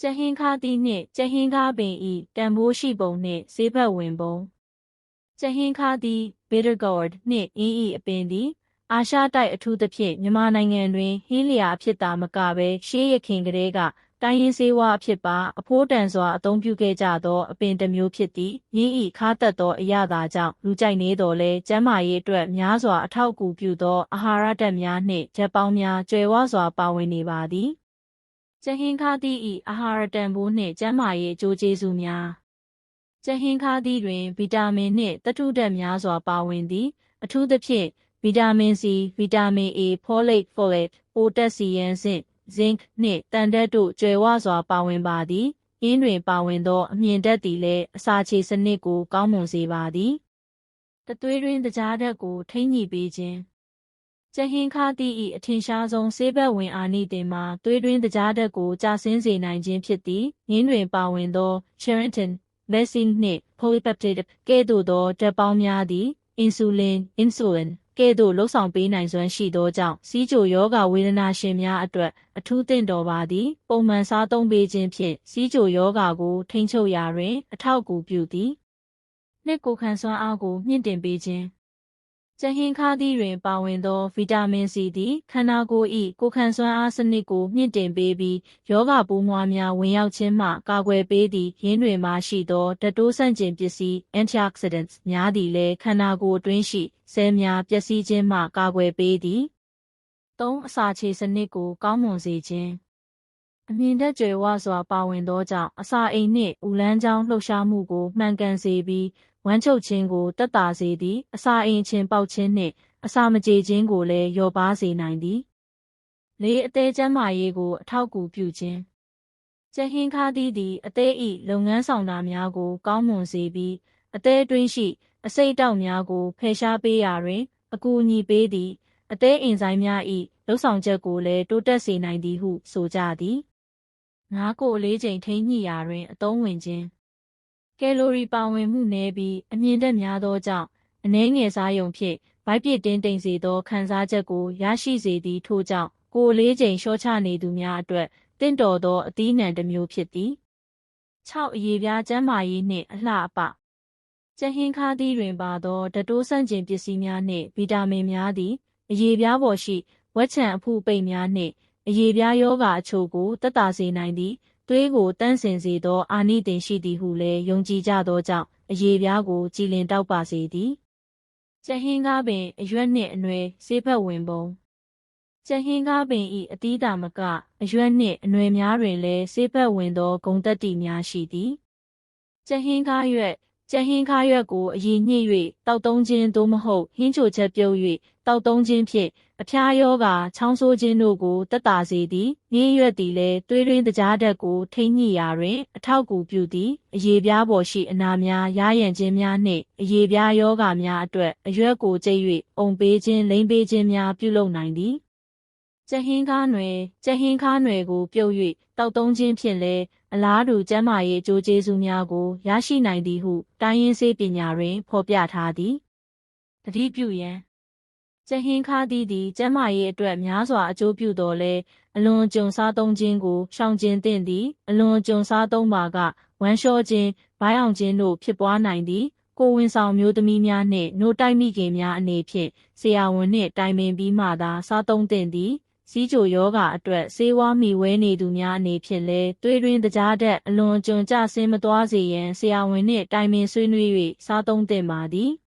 ကြက်ဟင်းခါးသီးနှင့်ကြက်ဟင်းခါးပင်ဤတန်ဖိုးရှိပုံနှင့်ဈေးဘက်ဝင်ပုံကြက်ဟင်းခါးသီး bitter gourd နှင့်အင်းဤအပင်သည်အာရှတိုက်အထူးသဖြင့်မြန်မာနိုင်ငံတွင်ဟင်းလျာအဖြစ်သာမကဘဲရှေးရခင်ကတည်းကတိုင်းရင်းစေးဝါအဖြစ်ပါအဖိုးတန်စွာအသုံးပြုခဲ့ကြသောအပင်တစ်မျိုးဖြစ်သည်ရင်းဤခါသက်သောအရသာကြောင့်လူကြိုက်နေတော်လဲကျန်းမာရေးအတွက်များစွာအထောက်အကူပြုသောအာဟာရဓာတ်များနှင့်ဓာတ်ပေါင်းများကျွယ်ဝစွာပါဝင်နေပါသည် ကျဟင်းခါသီးဤအာဟာရတန်ဖိုးနှင့်ကျန်းမာရေးအကျိုးကျေးဇူးများကျဟင်းခါသီးတွင်ဗီတာမင်နှင့်သတ္တုဓာတ်များစွာပါဝင်သည် အထူးသဖြင့်ဗီတာမင် C ဗီတာမင် A folate folate ပိုတက်ဆီယမ်ဇင့် zinc နှင့်တန်ဓာတ်တို့ကျွယ်ဝစွာပါဝင်ပါသည်။အင်းတွင်ပါဝင်သောအမြင့်ဓာတ်သည်လည်းအစာချေစနစ်ကိုကောင်းမွန်စေပါသည်။တသွေးတွင်တကြားဓာတ်ကိုထိန်းညှိပေးခြင်း ကျဟင်းခါတီ၏အထင်ရှားဆုံးဆေးဘက်ဝင်အာနိသင်မှာသွေးတွင်းတကြားဓာတ်ကိုကျဆင်းစေနိုင်ခြင်းဖြစ်သည်။ငင်းတွင်ပါဝင်သော Cheriton, Lysine နှင့် Polypeptide ကဲ့သို့သောဓာတ်ပေါင်းများသည် insulin, insulin ကဲ့သို့လှုပ်ဆောင်ပေးနိုင်စွမ်းရှိသောကြောင့်စီးချိုယောဂဝေဒနာရှင်များအတွက်အထူးသင့်တော်ပါသည်ပုံမှန်စားသုံးပေးခြင်းဖြင့်စီးချိုယောဂကိုထိန်းချုပ်ရာတွင် အထောက်အကူပြုသည်နှစ်ကိုခံစွမ်းအားကိုမြင့်တင်ပေးခြင်း ကျဟင်းခါးသီးတွင်ပါဝင်သော ဗီတာမင်စီသည်ခန္ဓာကိုယ်၏ကိုခံစွမ်းအားစနစ်ကိုမြင့်တင်ပေးပြီးယောဂပိုးမွှားများဝင်ရောက်ခြင်းမှကာကွယ်ပေးသည့်ရင်းတွင်မှရှိသောဓာတ်တိုးဆန့်ကျင်ပစ္စည်း antioxidants များသည်လည်းခန္ဓာကိုယ်အတွင်းရှိဆဲများပျက်စီးခြင်းမှကာကွယ်ပေးသည်၃အစာချေစနစ်ကိုကောင်းမွန်စေခြင်းအမြင်တက်ကြွယ်ဝစွာပါဝင်သောကြောင့်အစာအိမ်နှင့်ဦးလန်းချောင်းလှုပ်ရှားမှုကိုမှန်ကန်စေပြီး ဝမ်းချုပ်ခြင်းကိုတက်တာစေသည် အစာအိမ်ချင်းပေါက်ခြင်းနှင့် အစာမကြေခြင်းကိုလည်းလျော့ပါစေနိုင်သည်လေးအသေးကျန်းမာရေးကိုအထောက်အကူပြုခြင်းကျဟင်းခါးသီးသည် အသေးဤလုပ်ငန်းဆောင်တာများကို ကောင်းမွန်စေပြီး အသေးအတွင်းရှိ အစိတ်တောက်များကိုဖယ်ရှားပေးရာတွင် အကူအညီပေးသည် အသေးအင်ဇိုင်းများ၏လှုပ်ဆောင်ချက်ကိုလည်းတိုးတက်စေနိုင်သည်ဟု ဆိုကြသည်ငါးကိုအလေးချိန်ထိန်းညှိရာတွင် အသုံးဝင်ခြင်း ကယ်လိုရီပါဝင်မှုနည်းပြီးအမြင့်တက်များသောကြောင့်အနည်းငယ်စားယုံဖြင့်ဗိုက်ပြစ်တင်းတိမ်စေသောခံစားချက်ကိုရရှိစေသည်ထို့ကြောင့်ကိုယ်လေးချိန်လျှော့ချနေသူများအတွက်တင့်တော်သောအသီးနှံတစ်မျိုးဖြစ်သည်6အရေးပြားကျန်းမာရေးနှင့်အလှအပကျဟင်းခါးသီးတွင်ပါသောဓတိုးဆန့်ကျင်ပစ္စည်းများနှင့်ဗီတာမင်များသည်အရေးပြားပေါ်ရှိဝက်ချံအဖုပိတ်များနှင့်အရေးပြားယောဂအချို့ကိုတက်တာစေနိုင်သည် သွေးကိုတန့်စင်စေသော အာနိသင်ရှိသည်ဟုလည်းယုံကြည်ကြသောကြောင့်အရေးပြားကိုကြည်လင်တောက်ပါစေသည်ကျဟင်းကားပင်အရွက်နှင့်အနွယ်ဆေးဖက်ဝင်ပုံကျဟင်းကားပင်ဤအတီးတာမကအရွက်နှင့်အနွယ်များတွင်လည်းဆေးဖက်ဝင်သောဂုံတက်တီများရှိသည်ကျဟင်းကားရွက် ကျဟင်းခါရွက်ကိုအည်ညှစ်၍တောက်သုံးခြင်းသို့မဟုတ်ဟင်းချိုချက်ပြုတ်၍တောက်သုံးခြင်းဖြင့်အဖျားယောဂါချောင်းဆိုးခြင်းတို့ကိုတက်တာစေသည်ငင်းရွက်သည်လည်းသွေးရင်းတကြားဓာတ်ကိုထိမ့်ညှိရာတွင် အထောက်ကူပြုသည်အရေးပြားပေါ်ရှိအနာများရရန်ခြင်းများနှင့်အရေးပြားယောဂါများအတွက်အရွက်ကိုကျိတ်၍အုံပေးခြင်းလိမ့်ပေးခြင်းများပြုလုပ်နိုင်သည် ကျဟင်းကားနွယ်ကျဟင်းကားနွယ်ကိုပြုတ်၍တောက်သုံးခြင်းဖြင့်လည်းအလားတူကျန်းမာရေးအကျိုးကျေးဇူးများကိုရရှိနိုင်သည်ဟုတိုင်းရင်းစေးပညာတွင် ဖော်ပြထားသည်တတိပြုရန်ကျဟင်းခါးသီးသည်ကျန်းမာရေးအတွက်များစွာအကျိုးပြုတော်လဲအလွန်ကြုံစားသုံးခြင်းကိုရှောင်ကျဉ်သင့်သည်အလွန်ကြုံစားသုံးပါကဝမ်းလျှောခြင်းဘိုင်းအောင်ခြင်းတို့ဖြစ်ပွားနိုင်သည်ကိုဝင်ဆောင်မျိုးသမီးများနှင့်နို့တိုက်မိခင်များအနေဖြင့်ဆရာဝန်နှင့်တိုင်ပင်ပြီးမှသာစားသုံးသင့်သည် စီးချိုယောဂအတွက်ဆေးဝါးမိဝဲနေသူများအနေဖြင့်လည်းသွေးတွင်းတကြားဓာတ်အလွန်ကျွံကျဆင်းမသွားစေရန်ဆရာဝန်နှင့်တိုင်ပင်ဆွေးနွေး၍စားသုံးသင့်ပါသည်။